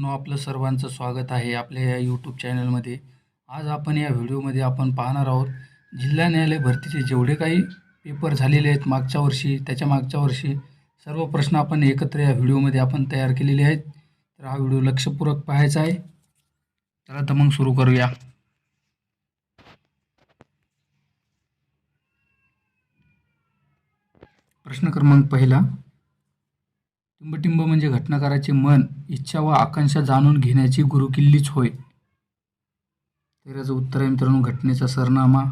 मित्रांनो आपलं सर्वांचं स्वागत आहे आपल्या या यूट्यूब चॅनलमध्ये आज आपण या व्हिडिओमध्ये आपण पाहणार आहोत जिल्हा न्यायालय भरतीचे जेवढे काही पेपर झालेले आहेत मागच्या वर्षी त्याच्या मागच्या वर्षी सर्व प्रश्न आपण एकत्र या व्हिडिओमध्ये आपण तयार केलेले आहेत. तर हा व्हिडिओ लक्षपूर्वक पाहायचा आहे. तर आता मग सुरू करूया. प्रश्न क्रमांक पहिला. टिंबटिंब म्हणजे घटनाकाराचे मन इच्छा व आकांक्षा जाणून घेण्याची गुरुकिल्लीच होय. तर याचं उत्तर आहे मित्रांनो घटनेचा सरनामा.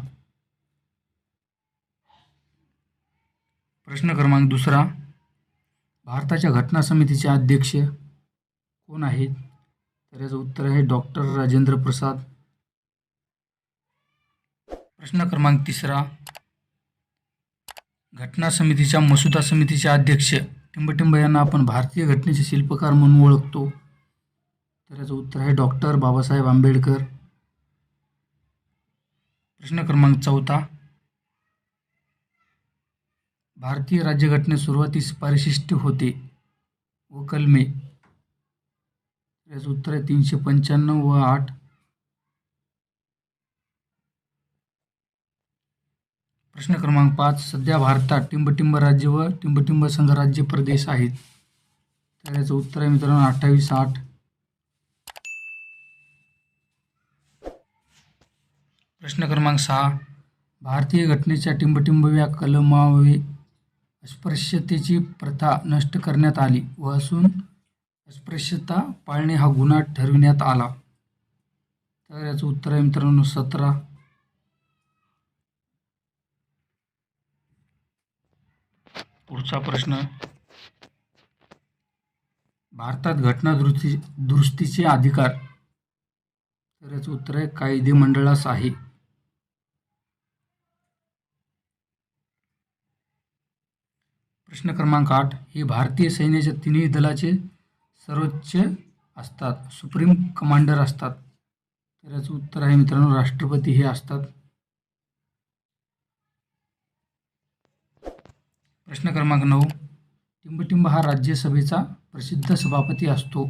प्रश्न क्रमांक दुसरा. भारताच्या घटना समितीचे अध्यक्ष कोण आहेत? तर याचं उत्तर आहे डॉक्टर राजेंद्र प्रसाद. प्रश्न क्रमांक तिसरा. घटना समितीच्या मसुदा समितीचे अध्यक्ष टिंबटिंब यांना आपण भारतीय घटनेचे शिल्पकार म्हणून ओळखतो. तर याचं उत्तर आहे डॉक्टर बाबासाहेब आंबेडकर. प्रश्न क्रमांक चौथा. भारतीय राज्यघटनेत सुरुवातीस परिशिष्ट होते. व कलमे याचं उत्तर आहे तीनशे पंच्याण्णव व आठ. प्रश्न क्रमांक पाच सध्या भारतात टिंबटिंब राज्य व टिंबटिंब संघराज्य प्रदेश आहेत. तर याचं उत्तर आहे मित्रांनो अठ्ठावीस आठ प्रश्न क्रमांक सहा भारतीय घटनेच्या टिंबटिंब या कलमावे अस्पृश्यतेची प्रथा नष्ट करण्यात आली व असून अस्पृश्यता पाळणे हा गुन्हा ठरविण्यात आला. तर याचं उत्तर आहे मित्रांनो सतरा. पुढचा प्रश्न. भारतात घटना दुरुस्ती दुरुस्तीचे अधिकार. तर याचं उत्तर आहे कायदे मंडळास आहे. प्रश्न क्रमांक आठ हे भारतीय सैन्याच्या तिन्ही दलाचे सर्वोच्च असतात. सुप्रीम कमांडर असतात. तर याचं उत्तर आहे मित्रांनो राष्ट्रपती हे असतात. प्रश्न क्रमांक नऊ. टिंबटिंब हा राज्यसभेचा प्रसिद्ध सभापती असतो.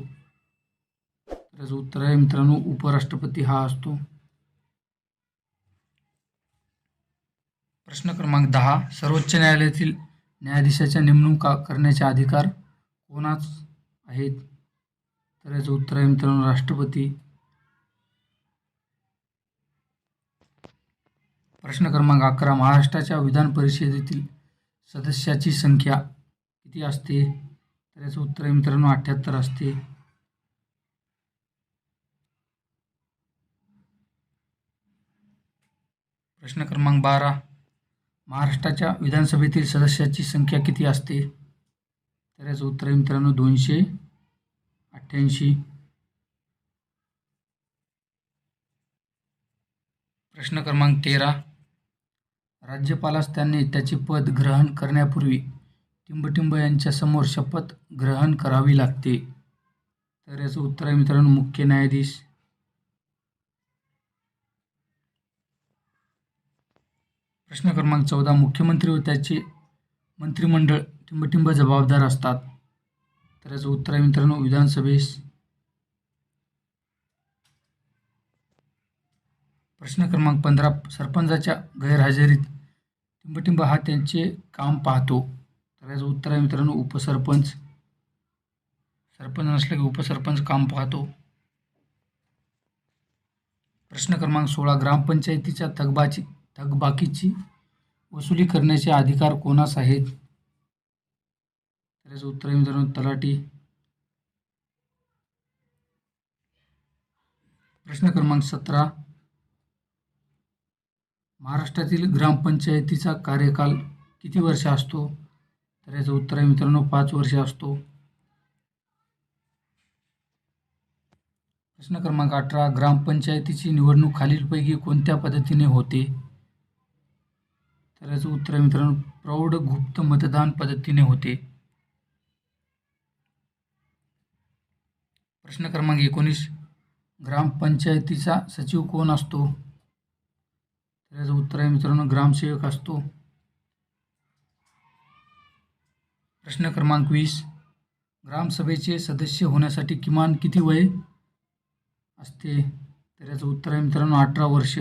तर उत्तर आहे मित्रांनो उपराष्ट्रपती हा असतो. प्रश्न क्रमांक दहा. सर्वोच्च न्यायालयातील न्यायाधीशाच्या नेमणुका करण्याचे अधिकार कोणाच आहेत? तर याचं उत्तर आहे मित्रांनो राष्ट्रपती. प्रश्न क्रमांक अकरा. महाराष्ट्राच्या विधान परिषदेतील सदस्याची संख्या किती असते? तर याचं उत्तर आहे मित्रांनो अठ्ठ्याहत्तर असते. प्रश्न क्रमांक बारा. महाराष्ट्राच्या विधानसभेतील सदस्याची संख्या किती असते? तर याचं उत्तर आहे मित्रांनो दोनशे अठ्ठ्याऐंशी. प्रश्न क्रमांक तेरा. राज्यपालास त्यांनी त्याचे पद ग्रहण करण्यापूर्वी टिंबटिंब यांच्यासमोर शपथ ग्रहण करावी लागते. तर याचं उत्तर आहे मित्रांनो मुख्य न्यायाधीश. प्रश्न क्रमांक चौदा मुख्यमंत्री व त्याचे मंत्रिमंडळ टिंबटिंब जबाबदार असतात. तर याचं उत्तर आहे मित्रांनो विधानसभेस. प्रश्न क्रमांक पंधरा सरपंचाच्या गैरहजेरीत टिंबटिंब हा त्यांचे काम पाहतो. तर याचं उत्तर आहे मित्रांनो उपसरपंच. सरपंच नसलं की उपसरपंच काम पाहतो. प्रश्न क्रमांक सोळा ग्रामपंचायतीच्या थकबाची थकबाकीची वसुली करण्याचे अधिकार कोणास आहेत? तर याचं उत्तर आहे मित्रांनो तलाठी. प्रश्न क्रमांक सतरा महाराष्ट्रातील ग्रामपंचायतीचा कार्यकाल किती वर्ष असतो? तर याचं उत्तर आहे मित्रांनो पाच वर्ष असतो. प्रश्न क्रमांक अठरा ग्रामपंचायतीची निवडणूक खालीलपैकी कोणत्या पद्धतीने होते? तर याचं उत्तर आहे मित्रांनो प्रौढ गुप्त मतदान पद्धतीने होते. प्रश्न क्रमांक एकोणीस ग्रामपंचायतीचा सचिव कोण असतो? तर याचं उत्तर आहे मित्रांनो ग्रामसेवक असतो. प्रश्न क्रमांक वीस. ग्रामसभेचे सदस्य होण्यासाठी किमान किती वय असते? तर याचं उत्तर आहे मित्रांनो अठरा वर्ष.